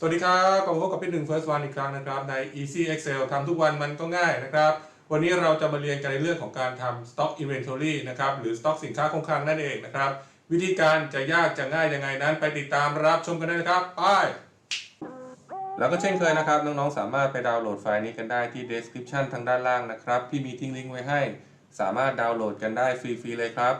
สวัสดีครับกลับมาพบกับพี่หนึ่ง First One อีกครั้งนะครับ ใน Easy Excel ทำทุกวันมันก็ง่ายนะครับ วันนี้เราจะมาเรียนกันในเรื่องของการทำ Stock Inventory นะครับ หรือ Stock สินค้าคงคลังนั่นเองนะครับ วิธีการจะยากจะง่ายยังไงนั้น ไปติดตามรับชมกันได้นะครับ ไป แล้วก็เช่นเคยนะครับ น้องๆ สามารถไปดาวน์โหลดไฟล์นี้กันได้ที่ description ทางด้านล่างนะครับ ที่มีทิ้งลิงก์ไว้ให้ สามารถดาวน์โหลดกันได้ฟรีๆเลยครับ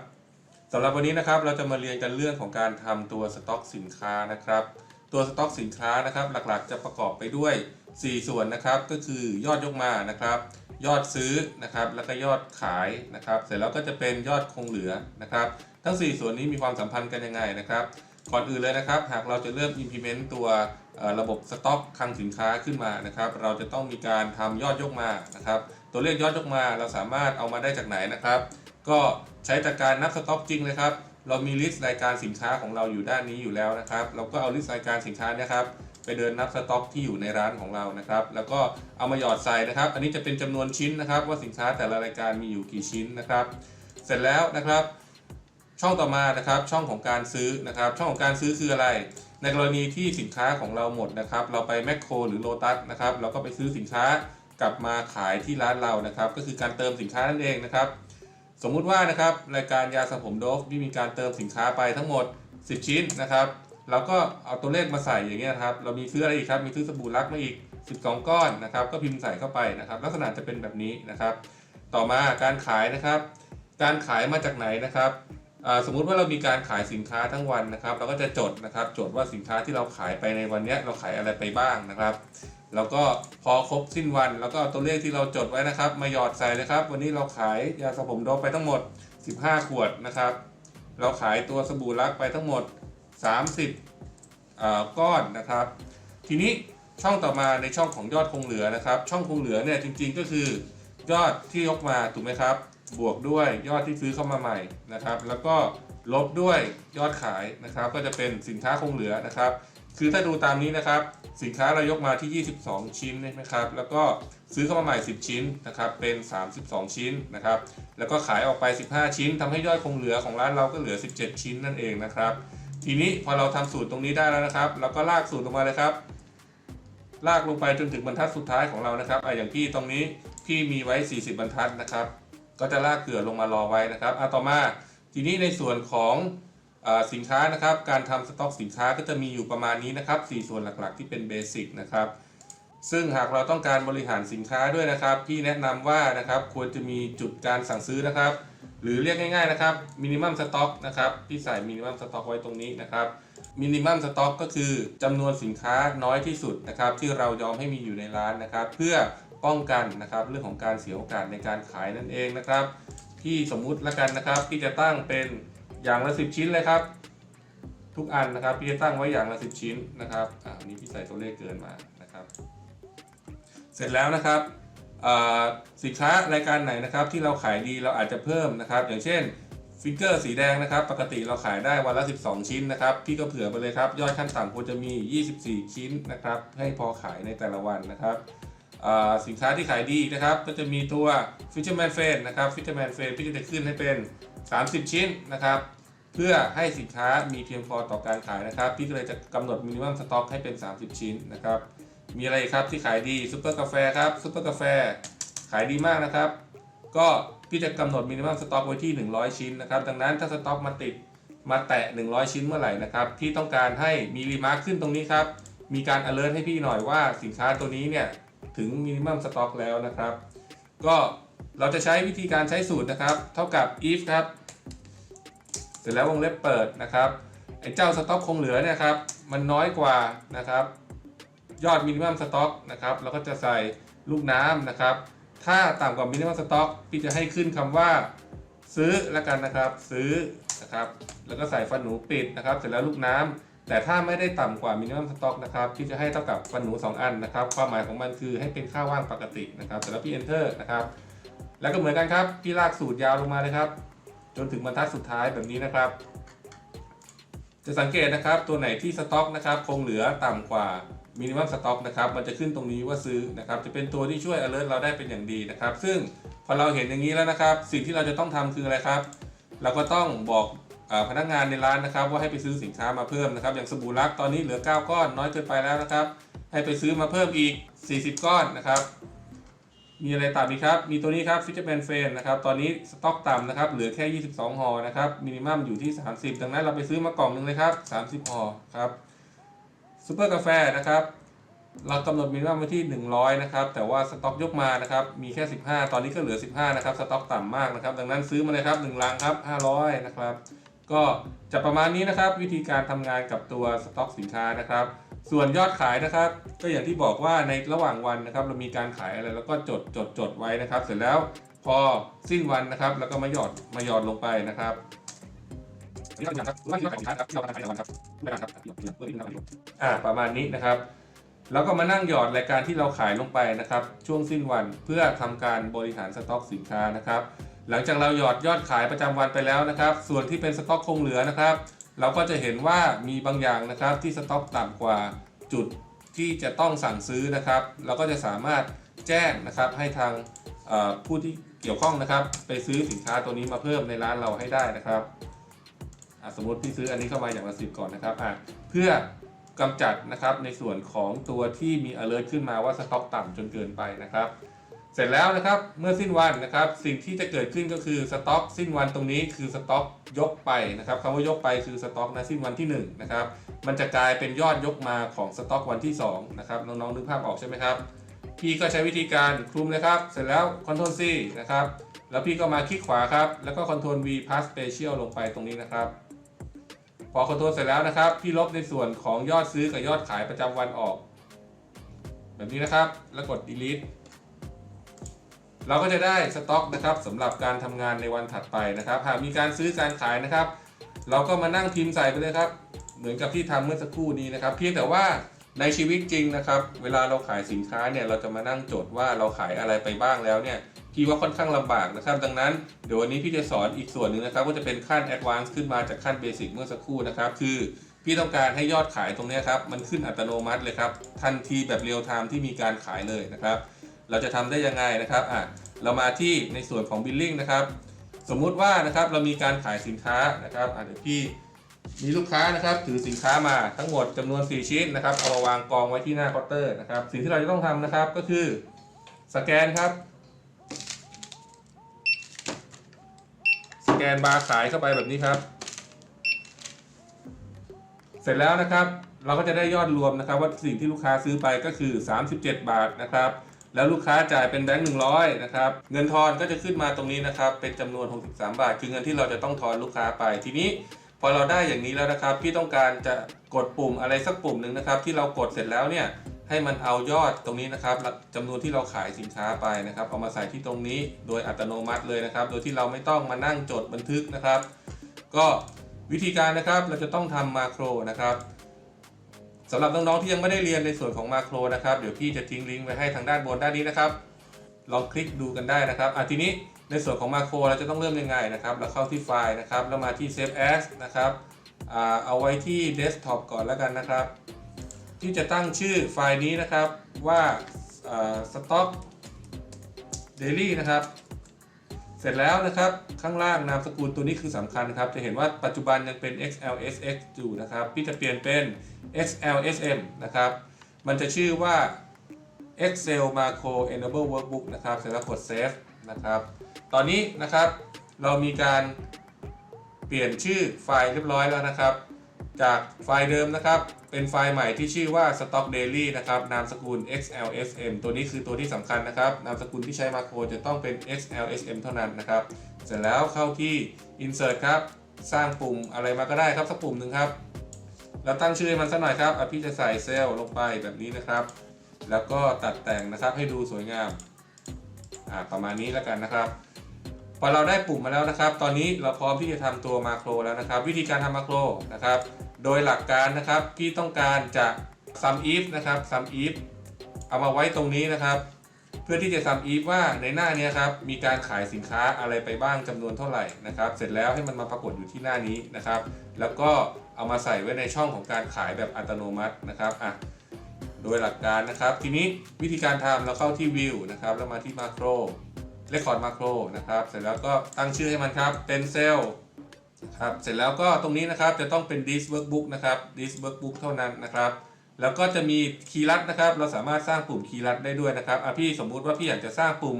สำหรับวันนี้นะครับ เราจะมาเรียนกันเรื่องของการทำตัวสต็อกสินค้านะครับ ตัวสต็อกสินค้านะครับ หลักๆ จะประกอบไปด้วย 4 ส่วนนะครับ ก็คือยอดยกมานะครับ ยอดซื้อนะครับ แล้วก็ยอดขายนะครับ เสร็จแล้วก็จะเป็นยอดคงเหลือนะครับ ทั้ง 4 ส่วนนี้มีความสัมพันธ์กันยังไงนะครับ ก่อนอื่นเลยนะครับ หากเราจะเริ่ม implement ตัวระบบสต็อกคลังสินค้าขึ้นมานะครับ เราจะต้องมีการทำยอดยกมานะครับ ตัวเลขยอดยกมาเราสามารถเอามาได้จากไหนนะครับ ก็ใช้จากการนับสต็อกจริงเลยครับ เรามีลิสต์รายการสินค้าของเราอยู่ด้านนี้อยู่แล้วนะครับ เราก็เอาลิสต์รายการสินค้านี่ยครับไปเดินนับสต็อกที่อยู่ในร้านของเรานะครับ แล้วก็เอามาหยอดใส่นะครับ อันนี้จะเป็นจำนวนชิ้นนะครับ ว่าสินค้าแต่ละรายการมีอยู่กี่ชิ้นนะครับ เสร็จแล้วนะครับ ช่องต่อมานะครับช่องของการซื้อนะครับ ช่องของการซื้อคืออะไร ในกรณีที่สินค้าของเราหมดนะครับ เราไปแมคโครหรือโลตัสนะครับ เราก็ไปซื้อสินค้ากลับมาขายที่ร้านเรานะครับ ก็คือการเติมสินค้านั่นเองนะครับ สมมุติว่านะครับรายการยาสระผมโดฟที่มีการเติมสินค้าไปทั้งหมด 10 ชิ้นนะครับเราก็เอาตัวเลขมาใส่อย่างเงี้ยนะครับเรามีซื้ออะไรอีกครับมีซื้อสบู่ลักมาอีก 12 ก้อนนะครับก็พิมพ์ใส่เข้าไปนะครับลักษณะจะเป็นแบบนี้นะครับ ต่อมาการขายนะครับ การขายมาจากไหนนะครับสมมุติว่าเรามีการขายสินค้าทั้งวันนะครับ เราก็จะจดนะครับจดว่าสินค้าที่เราขายไปในวันนี้เราขายอะไรไปบ้างนะครับ แล้วก็พอครบสิ้นวันแล้วก็เอาตัวเลขที่เราจดไว้นะครับ มาหยอดใส่เลยครับ วันนี้เราขายยาสระผมโดไปทั้งหมด 15 ขวดนะครับ เราขายตัวสบู่ลักไปทั้งหมด 30อ่าก้อนนะครับ ทีนี้ช่องต่อมาในช่องของยอดคงเหลือนะครับ ช่องคงเหลือเนี่ยจริง ๆ ก็คือยอดที่ยกมาถูกไหมครับ บวกด้วยยอดที่ซื้อเข้ามาใหม่นะครับ แล้วก็ลบด้วยยอดขายนะครับ ก็จะเป็นสินค้าคงเหลือนะครับ คือถ้าดูตามนี้นะครับ สินค้าเรายกมาที่ 22 ชิ้นนะครับ แล้วก็ซื้อเข้ามาใหม่ 10 ชิ้นนะครับ เป็น 32 ชิ้นนะครับ แล้วก็ขายออกไป 15 ชิ้นทำให้ยอดคงเหลือของร้านเราก็เหลือ 17 ชิ้นนั่นเองนะครับ ทีนี้พอเราทำสูตรตรงนี้ได้แล้วนะครับ เราก็ลากสูตรลงมาเลยครับ ลากลงไปจนถึงบรรทัดสุดท้ายของเรานะครับอะอย่างพี่ตรงนี้พี่มีไว้ 40 บรรทัดนะครับ ก็จะลากเกลือลงมารอไว้นะครับอะต่อมา ทีนี้ในส่วนของ สินค้านะครับ การทำสต็อกสินค้าก็จะมีอยู่ประมาณนี้นะครับ 4 ส่วนหลักๆ ที่เป็นเบสิกนะครับ ซึ่งหากเราต้องการบริหารสินค้าด้วยนะครับ พี่แนะนำว่านะครับควรจะมีจุดการสั่งซื้อนะครับ หรือเรียกง่าย ๆนะครับมินิมัมสต็อกนะครับพี่ใส่มินิมัมสต็อกไว้ตรงนี้นะครับมินิมัมสต็อกก็คือจำนวนสินค้าน้อยที่สุดนะครับ ที่เรายอมให้มีอยู่ในร้านนะครับ เพื่อป้องกันนะครับเรื่องของการเสียโอกาสในการขายนั่นเองนะครับ พี่สมมุติละกันนะครับพี่จะตั้งเป็น อย่างละ 10 ชิ้นเลยครับ ทุกอันนะครับพี่จะตั้งไว้อย่างละ 10 ชิ้นนะครับอ่านี้พี่ใส่ตัวเลขเกินมานะครับ เสร็จแล้วนะครับสินค้ารายการไหนนะครับ ที่เราขายดีเราอาจจะเพิ่มนะครับ อย่างเช่นฟิกเกอร์สีแดงนะครับ ปกติเราขายได้วันละ 12 ชิ้นนะครับ พี่ก็เผื่อไปเลยครับ ยอดขั้นต่ำควรจะมี 24 ชิ้นนะครับ ให้พอขายในแต่ละวันนะครับ สินค้าที่ขายดีนะครับ ก็จะมีตัว Fisherman f a n นะครับ Fisherman f a n พี่จะขึ้นให้เป็น 30 ชิ้นนะครับ เพื่อให้สินค้ามีเพียงพอต่อการขายนะครับ พี่ก็เลยจะกำหนดมินิมัมสต็อกให้เป็น 30 ชิ้นนะครับ มีอะไรครับที่ขายดีซุปเปอร์กาแฟครับซุปเปอร์กาแฟขายดีมากนะครับ ก็พี่จะกำหนดมินิมัมสต็อกไว้ที่ 100 ชิ้นนะครับ ดังนั้นถ้าสต็อกมาติดมาแตะ 100 ชิ้นเมื่อไหร่นะครับ พี่ต้องการให้มีรีมาร์คขึ้นตรงนี้ครับ มีการ alert ให้พี่หน่อยว่าสินค้าตัวนี้เนี่ย ถึงมินิมัมสต็อกแล้วนะครับ ก็เราจะใช้วิธีการใช้สูตรนะครับ เท่ากับ if ครับ เสร็จแล้ววงเล็บเปิดนะครับไอ้เจ้าสต็อกคงเหลือเนี่ยครับ มันน้อยกว่านะครับ ยอดมินิมัมสต็อกนะครับเราก็จะใส่ลูกน้ำนะครับ ถ้าต่ำกว่ามินิมัมสต็อกพี่จะให้ขึ้นคำว่าซื้อล้วกันนะครับ ซื้อนะครับ แล้วก็ใส่ฟันหนูปิดนะครับ เสร็จแล้วลูกน้ำ แต่ถ้าไม่ได้ต่ำกว่ามินิมัมสต็อกนะครับพี่จะให้เท่ากับฟันหนู 2 อันนะครับ ความหมายของมันคือให้เป็นค่าว่างปกตินะครับเสร็จแล้วพี่ enter นะครับ แล้วก็เหมือนกันครับ พี่ลากสูตรยาวลงมาเลยครับ จนถึงบรรทัดสุดท้ายแบบนี้นะครับ จะสังเกตนะครับตัวไหนที่สต็อกนะครับคงเหลือต่ำกว่ามินิมัมสต็อกนะครับมันจะขึ้นตรงนี้ว่าซื้อนะครับจะเป็นตัวที่ช่วย alert เราได้เป็นอย่างดีนะครับ ซึ่งพอเราเห็นอย่างนี้แล้วนะครับ สิ่งที่เราจะต้องทำคืออะไรครับ เราก็ต้องบอก พนักงานในร้านนะครับ ว่าให้ไปซื้อสินค้ามาเพิ่มนะครับ อย่างสบู่รักตอนนี้เหลือ 9 ก้อนน้อยเกินไปแล้วนะครับ ให้ไปซื้อมาเพิ่มอีก 40 ก้อนนะครับ มีอะไรต่ำอีกครับ มีตัวนี้ครับฟิชเชอร์แมนเฟนนะครับ ตอนนี้สต็อกต่ำนะครับ เหลือแค่ 22ห่อนะครับ มินิมัมอยู่ที่ 30 ดังนั้นเราไปซื้อมากล่องหนึ่งเลยครับ 30ห่อครับซูเปอร์กาแฟนะครับเรากำหนดมินิมัมไว้ที่ 100 นะครับ แต่ว่าสต็อกยกมานะครับ มีแค่ 15 ตอนนี้ก็เหลือ 15 นะครับ สต็อกต่ำมากนะครับ ดังนั้นซื้อมาเลยครับ 1 ลังครับ 500 นะครับ ก็จะประมาณนี้นะครับวิธีการทำงานกับตัวสต็อกสินค้านะครับ ส่วนยอดขายนะครับ ก็อย่างที่บอกว่าในระหว่างวันนะครับ เรามีการขายอะไรแล้วก็จดจดจดไว้นะครับ เสร็จแล้วพอสิ้นวันนะครับ แล้วก็มาหยอดมาหยอดลงไปนะครับนี่ก็อย่างครับว่าที่เราขายสินค้าครับที่เราขายในวันครับไม่นะครับอ่าประมาณนี้นะครับแล้วก็มานั่งหยอดรายการที่เราขายลงไปนะครับ ช่วงสิ้นวันเพื่อทำการบริหารสต็อกสินค้านะครับ หลังจากเราหยอดยอดขายประจำวันไปแล้วนะครับ ส่วนที่เป็นสต็อกคงเหลือนะครับ เราก็จะเห็นว่ามีบางอย่างนะครับที่สต็อกต่ำกว่าจุดที่จะต้องสั่งซื้อนะครับ เราก็จะสามารถแจ้งนะครับให้ทางผู้ที่เกี่ยวข้องนะครับ ไปซื้อสินค้าตัวนี้มาเพิ่มในร้านเราให้ได้นะครับสมมติพี่ซื้ออันนี้เข้ามาอย่างละสิบก่อนนะครับเพื่อกำจัดนะครับในส่วนของตัวที่มี alert ขึ้นมาว่าสต็อกต่ำจนเกินไปนะครับ สร็จแล้วนะครับเมื่อสิ้นวันนะครับสิ่งที่จะเกิดขึ้นก็คือสต็อกสิ้นวันตรงนี้คือสต็อกยกไปนะครับคำว่ายกไปคือสต็อกนะสิ้นวันที่1นะครับมันจะกลายเป็นยอดยกมาของสต็อกวันที่2นะครับน้องๆนึกภาพออกใช่ไหมครับพี่ก็ใช้วิธีการคลุมเลยครับ เสร็จแล้ว Ctrl C นะครับแล้วพี่ก็มาคลิกขวาครับแล้วก็ Ctrl V Pass Special ลงไปตรงนี้นะครับพอ Ctrl เสร็จแล้วนะครับ พี่ลบในส่วนของยอดซื้อกับยอดขายประจำวันออก แบบนี้นะครับแล้วกด delete เราก็จะได้สต็อกนะครับสำหรับการทำงานในวันถัดไปนะครับ หากมีการซื้อการขายนะครับ เราก็มานั่งพิมพ์ใส่ไปเลยครับ เหมือนกับที่ทำเมื่อสักครู่นี้นะครับ เพียงแต่ว่าในชีวิตจริงนะครับ เวลาเราขายสินค้าเนี่ยเราจะมานั่งจดว่าเราขายอะไรไปบ้างแล้วเนี่ยพี่ว่าค่อนข้างลำบากนะครับ ดังนั้นเดี๋ยววันนี้พี่จะสอนอีกส่วนหนึ่งนะครับว่าจะเป็นขั้นแอดวานซ์ขึ้นมาจากขั้นเบสิกเมื่อสักครู่นะครับ คือพี่ต้องการให้ยอดขายตรงนี้ครับ มันขึ้นอัตโนมัติเลยครับ ทันทีแบบเรียลไทม์ที่มีการขายเลยนะครับ เราจะทำได้ยังไงนะครับอะเรามาที่ในส่วนของ billing นะครับ สมมุติว่านะครับเรามีการขายสินค้านะครับอะเดี๋ยวพี่มีลูกค้านะครับถือสินค้ามาทั้งหมดจำนวน 4 ชิ้นนะครับเอามาวางกองไว้ที่หน้าเคาน์เตอร์นะครับ สิ่งที่เราจะต้องทำนะครับก็คือสแกนครับ สแกนบาร์ขายเข้าไปแบบนี้ครับ เสร็จแล้วนะครับ เราก็จะได้ยอดรวมนะครับ ว่าสิ่งที่ลูกค้าซื้อไปก็คือ 37 บาทนะครับ แล้วลูกค้าจ่ายเป็นแบงค์100นะครับเงินทอนก็จะขึ้นมาตรงนี้นะครับเป็นจำนวน 63 บาท คือเงินที่เราจะต้องทอนลูกค้าไปทีนี้พอเราได้อย่างนี้แล้วนะครับ พี่ต้องการจะกดปุ่มอะไรสักปุ่มหนึ่งนะครับ ที่เรากดเสร็จแล้วเนี่ยให้มันเอายอดตรงนี้นะครับจำนวนที่เราขายสินค้าไปนะครับ เอามาใส่ที่ตรงนี้โดยอัตโนมัติเลยนะครับ โดยที่เราไม่ต้องมานั่งจดบันทึกนะครับ ก็วิธีการนะครับเราจะต้องทำมาโครนะครับ สำหรับน้องๆที่ยังไม่ได้เรียนในส่วนของมาโครนะครับ เดี๋ยวพี่จะทิ้งลิงก์ไว้ให้ทางด้านบนด้านนี้นะครับ ลองคลิกดูกันได้นะครับอะทีนี้ในส่วนของมาโครเราจะต้องเริ่มยังไงนะครับ เราเข้าที่ไฟล์นะครับ แล้วมาที่ Save As นะครับอ่าเอาไว้ที่ Desktop ก่อนแล้วกันนะครับ ที่จะตั้งชื่อไฟล์นี้นะครับว่าอ่า Stock Daily นะครับ เสร็จแล้วนะครับข้างล่างนามสกุลตัวนี้คือสำคัญครับ จะเห็นว่าปัจจุบันยังเป็น XLSX อยู่นะครับ พี่จะเปลี่ยนเป็น XLSM นะครับ มันจะชื่อว่า Excel Macro Enable Workbook นะครับ เสร็จแล้วกด Save นะครับ ตอนนี้นะครับเรามีการเปลี่ยนชื่อไฟล์เรียบร้อยแล้วนะครับ จากไฟล์เดิมนะครับ เป็นไฟล์ใหม่ที่ชื่อว่า Stock Daily นะครับ นามสกุล XLSM ตัวนี้คือตัวที่สำคัญนะครับ นามสกุลที่ใช้มาโครจะต้องเป็น XLSM เท่านั้นนะครับ เสร็จแล้วเข้าที่ Insert ครับ สร้างปุ่มอะไรมาก็ได้ครับสักปุ่มหนึ่งครับแล้วตั้งชื่อมันสักหน่อยครับอพี่จะใส่เซลล์ลงไปแบบนี้นะครับ แล้วก็ตัดแต่งนะครับให้ดูสวยงาม อ่า ประมาณนี้แล้วกันนะครับ พอเราได้ปุ่มมาแล้วนะครับ ตอนนี้เราพร้อมที่จะทำตัวมาโครแล้วนะครับ วิธีการทำมาโครนะครับ โดยหลักการนะครับพี่ต้องการจะ sum if นะครับ sum if เอามาไว้ตรงนี้นะครับ เพื่อที่จะ sum if ว่าในหน้านี้ครับมีการขายสินค้าอะไรไปบ้างจำนวนเท่าไหร่นะครับ เสร็จแล้วให้มันมาปรากฏอยู่ที่หน้านี้นะครับ แล้วก็เอามาใส่ไว้ในช่องของการขายแบบอัตโนมัตินะครับอะโดยหลักการนะครับ ทีนี้วิธีการทำเราเข้าที่ view นะครับแล้วมาที่ macro record macro นะครับ เสร็จแล้วก็ตั้งชื่อให้มันครับเป็นเซลล์ ครับเสร็จแล้วก็ตรงนี้นะครับจะต้องเป็น this workbook นะครับ this workbook เท่านั้นนะครับ แล้วก็จะมีคีย์ลัดนะครับ เราสามารถสร้างปุ่มคีย์ลัดได้ด้วยนะครับอะพี่สมมุติว่าพี่อยากจะสร้างปุ่ม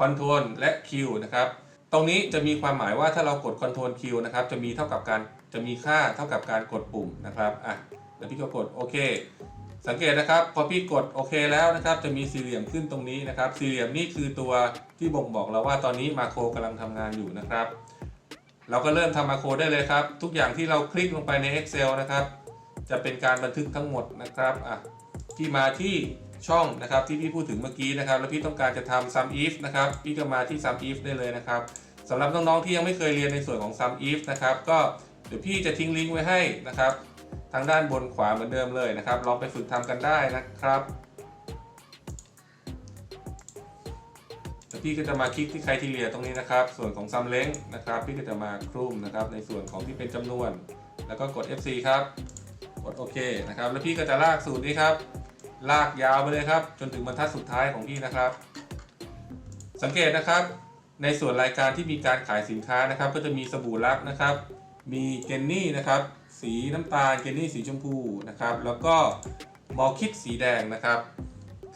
control และ q นะครับ ตรงนี้จะมีความหมายว่าถ้าเรากด control q นะครับ จะมีเท่ากับการจะมีค่าเท่ากับการกดปุ่มนะครับอะแล้วพี่ก็กดโอเค สังเกตนะครับ พอพี่กดโอเคแล้วนะครับ จะมีสี่เหลี่ยมขึ้นตรงนี้นะครับ สี่เหลี่ยมนี่คือตัวที่บ่งบอกเราว่าตอนนี้มาโครกำลังทำงานอยู่นะครับ เราก็เริ่มทำมาโคได้เลยครับ ทุกอย่างที่เราคลิกลงไปใน Excel นะครับ จะเป็นการบันทึกทั้งหมดนะครับอะที่มาที่ช่องนะครับที่พี่พูดถึงเมื่อกี้นะครับ แล้วพี่ต้องการจะทำ sum if นะครับ พี่ก็มาที่ sum if ได้เลยนะครับสำหรับน้องๆที่ยังไม่เคยเรียนในส่วนของ sum if นะครับ ก็เดี๋ยวพี่จะทิ้งลิงก์ไว้ให้นะครับ ทางด้านบนขวาเหมือนเดิมเลยนะครับ ลองไปฝึกทำกันได้นะครับ พี่ก็จะมาคลิกที่ criteria ตรงนี้นะครับ ส่วนของ sum length นะครับ พี่ก็จะมาคลุมนะครับ ในส่วนของที่เป็นจำนวน แล้วก็กด F4 ครับ กดโอเคนะครับ แล้วพี่ก็จะลากสูตรนี้ครับ ลากยาวไปเลยครับ จนถึงบรรทัดสุดท้ายของพี่นะครับ สังเกตนะครับ ในส่วนรายการที่มีการขายสินค้านะครับ ก็จะมีสบู่ลักนะครับ มีเจนนี่นะครับ สีน้ำตาล เจนนี่สีชมพูนะครับ แล้วก็มอลคิดสีแดงนะครับ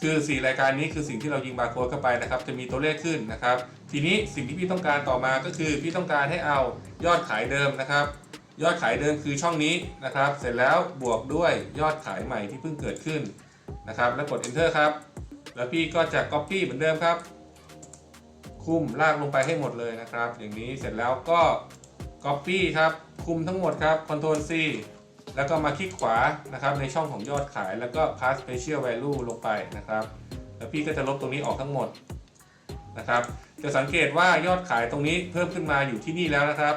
คือ 4 รายการนี้คือสิ่งที่เรายิงบาร์โค้ดเข้าไปนะครับ จะมีตัวเลขขึ้นนะครับ ทีนี้สิ่งที่พี่ต้องการต่อมาก็คือพี่ต้องการให้เอายอดขายเดิมนะครับ ยอดขายเดิมคือช่องนี้นะครับ เสร็จแล้วบวกด้วยยอดขายใหม่ที่เพิ่งเกิดขึ้นนะครับ แล้วกด enter ครับ แล้วพี่ก็จะ copy เหมือนเดิมครับ คุมลากลงไปให้หมดเลยนะครับ อย่างนี้เสร็จแล้วก็ copy ครับ คุมทั้งหมดครับ Ctrl C แล้วก็มาคลิกขวานะครับในช่องของยอดขายแล้วก็ pass special value ลงไปนะครับ แล้วพี่ก็จะลบตรงนี้ออกทั้งหมดนะครับ จะสังเกตว่ายอดขายตรงนี้เพิ่มขึ้นมาอยู่ที่นี่แล้วนะครับ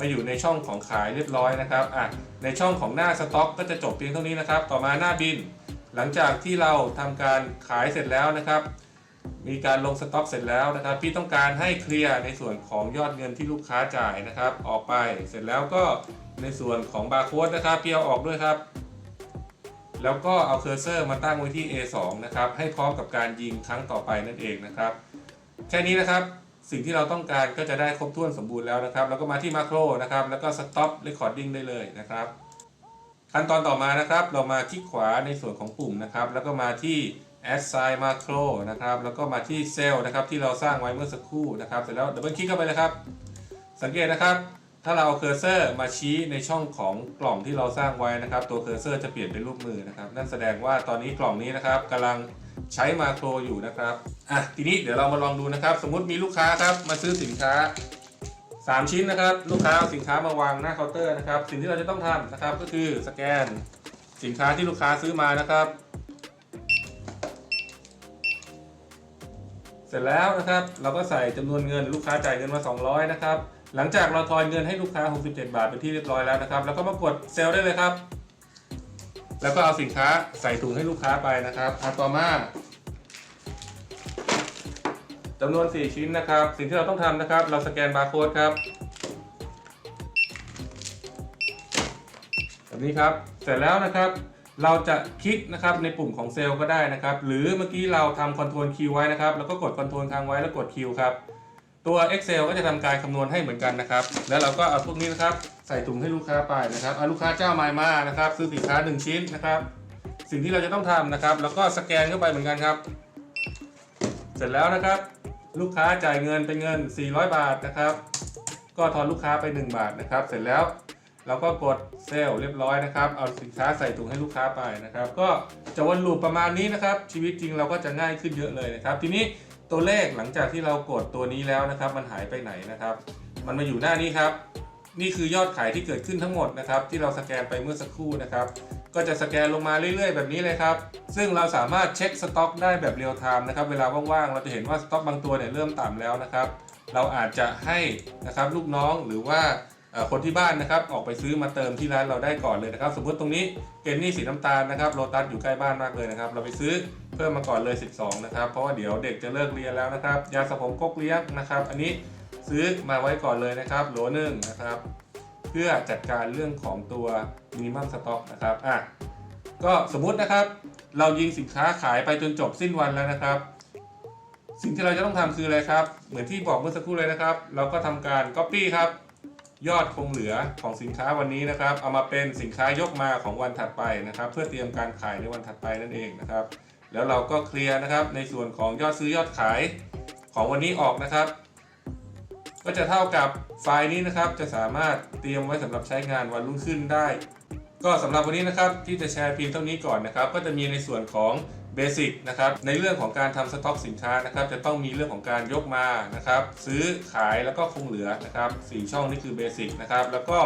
มาอยู่ในช่องของขายเรียบร้อยนะครับอะในช่องของหน้าสต็อก ก็จะจบเพียงเท่านี้นะครับ ต่อมาหน้าบิน หลังจากที่เราทำการขายเสร็จแล้วนะครับ มีการลงสต็อกเสร็จแล้วนะครับ พี่ต้องการให้เคลียร์ในส่วนของยอดเงินที่ลูกค้าจ่ายนะครับ ออกไปเสร็จแล้วก็ในส่วนของบาร์โค้ดนะครับพี่เอาออกด้วยครับ แล้วก็เอาเคอร์เซอร์มาตั้งไว้ที่ A2 นะครับ ให้พร้อมกับการยิงครั้งต่อไปนั่นเองนะครับ แค่นี้นะครับสิ่งที่เราต้องการก็จะได้ครบถ้วนสมบูรณ์แล้วนะครับ แล้วก็มาที่มาโครนะครับ แล้วก็ stop recording ได้เลยนะครับ ขั้นตอนต่อมานะครับ เรามาคลิกขวาในส่วนของปุ่มนะครับ แล้วก็มาที่ assign macro นะครับ แล้วก็มาที่ cell นะครับที่เราสร้างไว้เมื่อสักครู่นะครับ เสร็จแล้วดับเบิลคลิกเข้าไปเลยครับ สังเกตนะครับ ถ้าเราเอาเคอร์เซอร์มาชี้ในช่องของกล่องที่เราสร้างไว้นะครับ ตัวเคอร์เซอร์จะเปลี่ยนเป็นรูปมือนะครับ นั่นแสดงว่าตอนนี้กล่องนี้นะครับกำลังใช้มาโครอยู่นะครับ อะ ทีนี้เดี๋ยวเรามาลองดูนะครับ สมมุติมีลูกค้าครับมาซื้อสินค้า 3 ชิ้นนะครับ ลูกค้าเอาสินค้ามาวางหน้าเคาน์เตอร์นะครับ สิ่งที่เราจะต้องทำนะครับก็คือสแกนสินค้าที่ลูกค้าซื้อมานะครับ ร็จแล้วนะครับ เราก็ใส่จำนวนเงินลูกค้าจ่ายเงินมา 200 นะครับ หลังจากเราทอนเงินให้ลูกค้า 67 บาทเป็นที่เรียบร้อยแล้วนะครับ แล้วก็มากดเซลได้เลยครับ แล้วก็เอาสินค้าใส่ถุงให้ลูกค้าไปนะครับอะต่อมาจำนวน 4 ชิ้นนะครับ สิ่งที่เราต้องทำนะครับ เราสแกนบาร์โค้ดครับแบบนี้ครับ เสร็จแล้วนะครับ เราจะคลิกนะครับในปุ่มของเซลล์ก็ได้นะครับ หรือเมื่อกี้เราทำ Ctrl Q ไว้นะครับ แล้วก็กด Ctrl ค้างไว้แล้วกด Q ครับ ตัว Excel ก็จะทำการคำนวณให้เหมือนกันนะครับ แล้วเราก็เอาพวกนี้นะครับ ใส่ถุงให้ลูกค้าไปนะครับเอาลูกค้าเจ้าไมายมานะครับ ซื้อสินค้า 1 ชิ้นนะครับ สิ่งที่เราจะต้องทำนะครับ แล้วก็สแกนเข้าไปเหมือนกันครับ เสร็จแล้วนะครับ ลูกค้าจ่ายเงินเป็นเงิน 400 บาทนะครับ ก็ทอนลูกค้าไป 1 บาทนะครับ เสร็จแล้ว เราก็กดเซลล์เรียบร้อยนะครับ เอาสินค้าใส่ถุงให้ลูกค้าไปนะครับ ก็จะวนลูปประมาณนี้นะครับ ชีวิตจริงเราก็จะง่ายขึ้นเยอะเลยนะครับ ทีนี้ตัวเลขหลังจากที่เรากดตัวนี้แล้วนะครับ มันหายไปไหนนะครับ มันมาอยู่หน้านี้ครับ นี่คือยอดขายที่เกิดขึ้นทั้งหมดนะครับ ที่เราสแกนไปเมื่อสักครู่นะครับก็จะสแกนลงมาเรื่อยๆ แบบนี้เลยครับ ซึ่งเราสามารถเช็คสต็อกได้แบบเรียลไทม์นะครับ เวลาว่างๆ เราจะเห็นว่าสต็อกบางตัวเนี่ยเริ่มต่ำแล้วนะครับ เราอาจจะให้นะครับลูกน้องหรือว่า คนที่บ้านนะครับออกไปซื้อมาเติมที่ร้านเราได้ก่อนเลยนะครับ สมมติตรงนี้เกนนี่สีน้ำตาลนะครับโลตัสอยู่ใกล้บ้านมากเลยนะครับ เราไปซื้อเพิ่มมาก่อนเลย 12 นะครับ เพราะว่าเดี๋ยวเด็กจะเลิกเรียนแล้วนะครับ ยาสระผมก๊กเลี้ยงนะครับ อันนี้ซื้อมาไว้ก่อนเลยนะครับโหลหนึ่งนะครับ เพื่อจัดการเรื่องของตัวมินิมัมสต็อกนะครับอะก็สมมุตินะครับ เรายิงสินค้าขายไปจนจบสิ้นวันแล้วนะครับสิ่งที่เราจะต้องทำคืออะไรครับ เหมือนที่บอกเมื่อสักครู่เลยนะครับ เราก็ทำการ Copy ครับ ยอดคงเหลือของสินค้าวันนี้นะครับ เอามาเป็นสินค้ายกมาของวันถัดไปนะครับ เพื่อเตรียมการขายในวันถัดไปนั่นเองนะครับ แล้วเราก็เคลียร์นะครับในส่วนของยอดซื้อยอดขายของวันนี้ออกนะครับ ก็จะเท่ากับไฟล์นี้นะครับ จะสามารถเตรียมไว้สำหรับใช้งานวันรุ่งขึ้นได้ ก็สำหรับวันนี้นะครับที่จะแชร์เพียงเท่านี้ก่อนนะครับ ก็จะมีในส่วนของ เบสิกนะครับในเรื่องของการทำสต็อกสินค้านะครับจะต้องมีเรื่องของการยกมานะครับซื้อขายแล้วก็คงเหลือนะครับสี่ช่องนี่คือเบสิกนะครับแล้วก็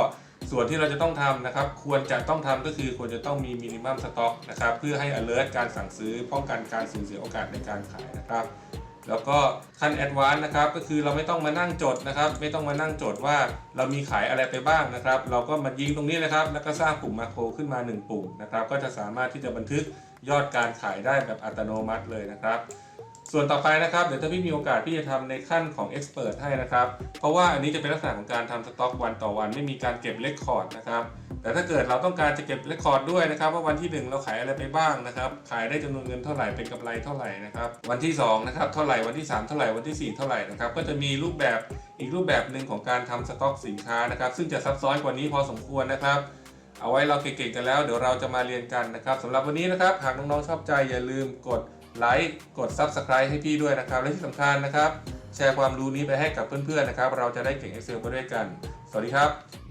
ส่วนที่เราจะต้องทำนะครับ ควรจะต้องทำก็คือควรจะต้องมีมินิมัมสต็อกนะครับเพื่อให้ alert การสั่งซื้อป้องกันการสูญเสียโอกาสในการขายนะครับ แล้วก็ขั้นแอดวานซ์นะครับก็คือเราไม่ต้องมานั่งจดนะครับ ไม่ต้องมานั่งจดว่าเรามีขายอะไรไปบ้างนะครับ เราก็มายิงตรงนี้นะครับ แล้วก็สร้างปุ่มมาโครขึ้นมา 1 ปุ่มนะครับ ก็จะสามารถที่จะบันทึก ยอดการขายได้แบบอัตโนมัติเลยนะครับ ส่วนต่อไปนะครับเดี๋ยวถ้าพี่มีโอกาสพี่จะทำในขั้นของ Expert ให้นะครับ เพราะว่าอันนี้จะเป็นลักษณะของการทำสต็อกวันต่อวันไม่มีการเก็บเลคคอร์ดนะครับแต่ถ้าเกิดเราต้องการจะเก็บเรคคอร์ดด้วยนะครับว่าวันที่ 1 เราขายอะไรไปบ้างนะครับขายได้จำนวนเงินเท่าไหร่เป็นกำไรเท่าไหร่นะครับวันที่2นะครับเท่าไหร่วันที่ 3 เท่าไหร่วันที่ 4 เท่าไหร่นะครับก็จะมีรูปแบบอีกรูปแบบหนึ่งของการทำสต็อกสินค้านะครับซึ่งจะซับซ้อนกว่านี้พอสมควรนะครับ เอาไว้เราเก่งๆกันแล้วเดี๋ยวเราจะมาเรียนกันนะครับสำหรับวันนี้นะครับ หากน้องๆชอบใจอย่าลืมกดไลค์กด Subscribe ให้พี่ด้วยนะครับ และที่สำคัญนะครับ แชร์ความรู้นี้ไปให้กับเพื่อนๆนะครับ เราจะได้เก่ง Excel ไปด้วยกัน สวัสดีครับ